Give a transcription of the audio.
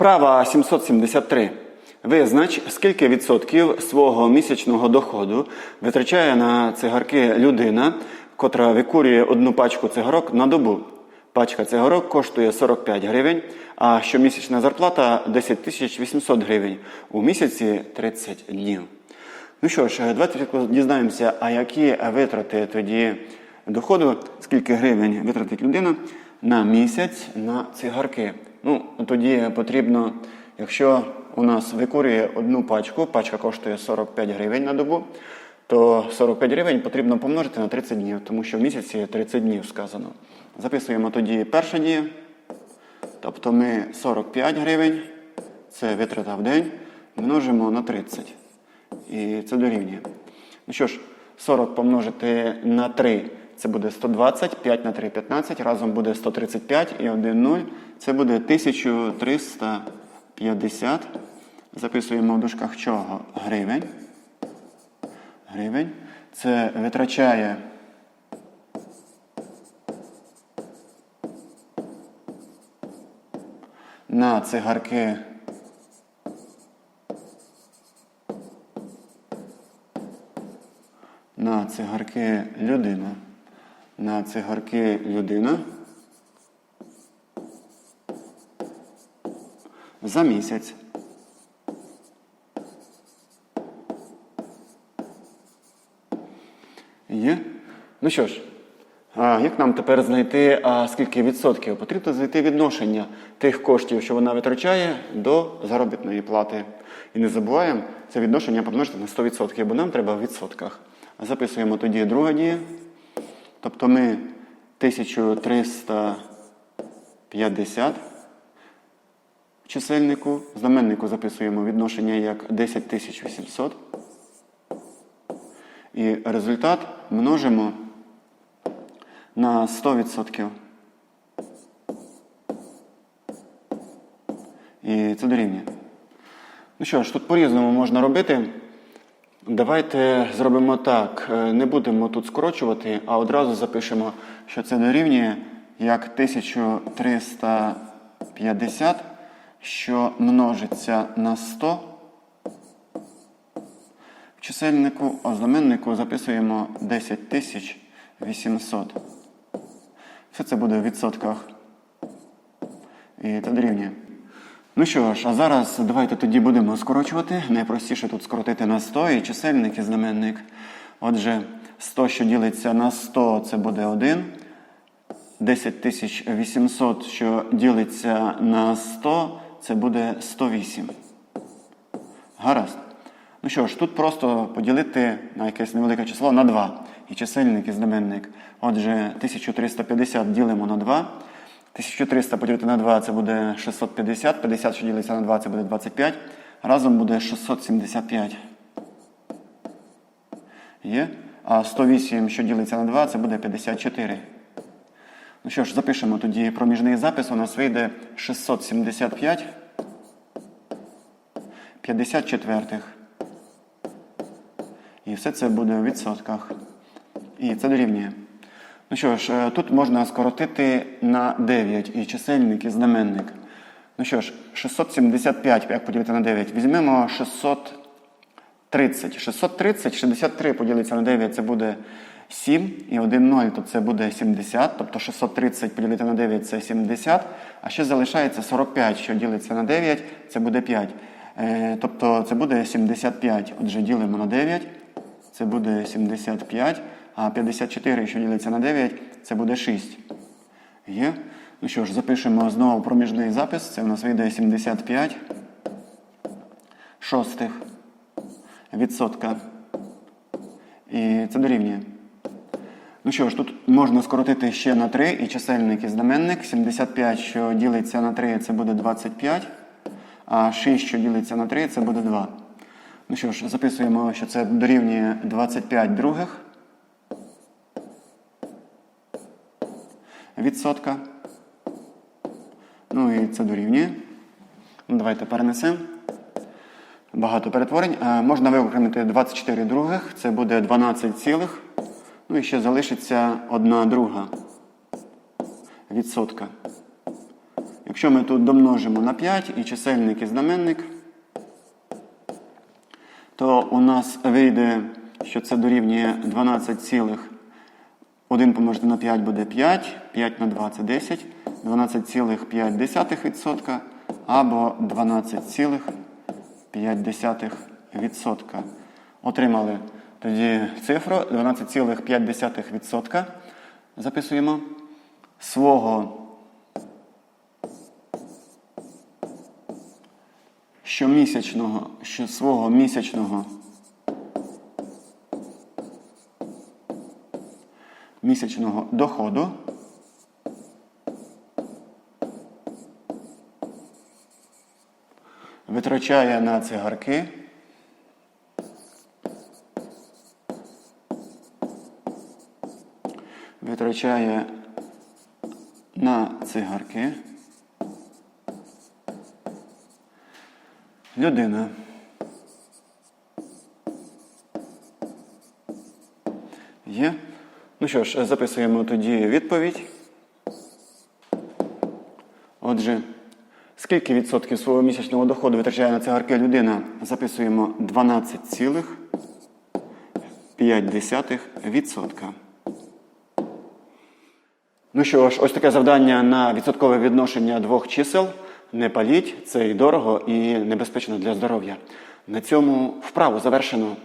Вправа 773. Визнач, скільки відсотків свого місячного доходу витрачає на цигарки людина, котра викурює одну пачку цигарок на добу. Пачка цигарок коштує 45 гривень, а щомісячна зарплата 10 тисяч 800 гривень. У місяці 30 днів. Ну що ж, давайте дізнаємося, а які витрати тоді доходу, скільки гривень витратить людина на місяць на цигарки. Ну, тоді потрібно, якщо у нас викурює одну пачку, пачка коштує 45 гривень на добу, то 45 гривень потрібно помножити на 30 днів, тому що в місяці 30 днів сказано. Записуємо тоді перша дія. Тобто ми 45 гривень, це витрата в день, множимо на 30. І це дорівнює. Ну що ж, 40 помножити на 3 це буде 120, 5 на 3 15, разом буде 135 і 1 0. Це буде 1350. Записуємо в дужках чого? Гривень. Гривень. Це витрачає на цигарки на цигарки людина. На цигарки людина. За місяць. Є? Ну що ж, а як нам тепер знайти, а скільки відсотків? Потрібно знайти відношення тих коштів, що вона витрачає, до заробітної плати. І не забуваємо це відношення помножити на 100%, бо нам треба в відсотках. Записуємо тоді друга дія. Тобто ми 1350 в чисельнику, в знаменнику записуємо відношення як 10800. І результат множимо на 100%. І це дорівнює. Ну що ж, тут по-різному можна робити. Давайте зробимо так. Е, Не будемо тут скорочувати, а одразу запишемо, що це дорівнює як 1350, що множиться на 100. В чисельнику, а знаменнику записуємо 10800. Все це буде в відсотках. І це дорівнює. Ну що ж, а зараз давайте тоді будемо скорочувати. Найпростіше тут скоротити на 100 і чисельник і знаменник. Отже, 100, що ділиться на 100, це буде 1. 10800, що ділиться на 100, це буде 108. Гаразд. Ну що ж, тут просто поділити на якесь невелике число на 2. І чисельник, і знаменник. Отже, 1350 ділимо на 2. 1300 поділити на 2 це буде 650. 50, що ділиться на 2, це буде 25. Разом буде 675. Є. А 108, що ділиться на 2, це буде 54. Ну що ж, запишемо тоді проміжний запис. У нас вийде 675. 54. І все це буде в відсотках. І це дорівнює. Ну що ж, е, тут можна скоротити на 9 і чисельник, і знаменник. Ну що ж, 675, як поділити на 9? Візьмемо 630. 630, 63 поділиться на 9, це буде 7. І 1 0, то це буде 70. Тобто 630 поділити на 9 це 70. А ще залишається 45, що ділиться на 9, це буде 5. Е, Тобто це буде 75. Отже, ділимо на 9. Це буде 75. А 54, що ділиться на 9, це буде 6. Є? Ну що ж, запишемо знову проміжний запис. Це в нас вийде 75 шостих відсотка. І це дорівнює. Ну що ж, тут можна скоротити ще на 3 і чисельник і знаменник. 75, що ділиться на 3, це буде 25. А 6, що ділиться на 3, це буде 2. Ну що ж, записуємо, що це дорівнює 25 других. Відсотка. Ну і це дорівнює. Ну, Давайте перенесемо. Багато перетворень. Е, можна виокремити 24 других. Це буде 12 цілих. Ну і ще залишиться 1 друга відсотка. Якщо ми тут домножимо на 5 і чисельник і знаменник, то у нас вийде, що це дорівнює 12 цілих 1 помножити на 5 буде 5, 5 на 2 це 10, 12,5% або 12,5%. Отримали тоді цифру 12,5%. Записуємо свого щомісячного, що свого місячного. Місячного доходу. Витрачає на цигарки. Витрачає на цигарки людина. Є. Ну що ж, записуємо тоді відповідь. Отже, скільки відсотків свого місячного доходу витрачає на цигарки людина? Записуємо 12,5%. Ну що ж, ось таке завдання на відсоткове відношення двох чисел. Не паліть, це і дорого, і небезпечно для здоров'я. На цьому вправу завершено.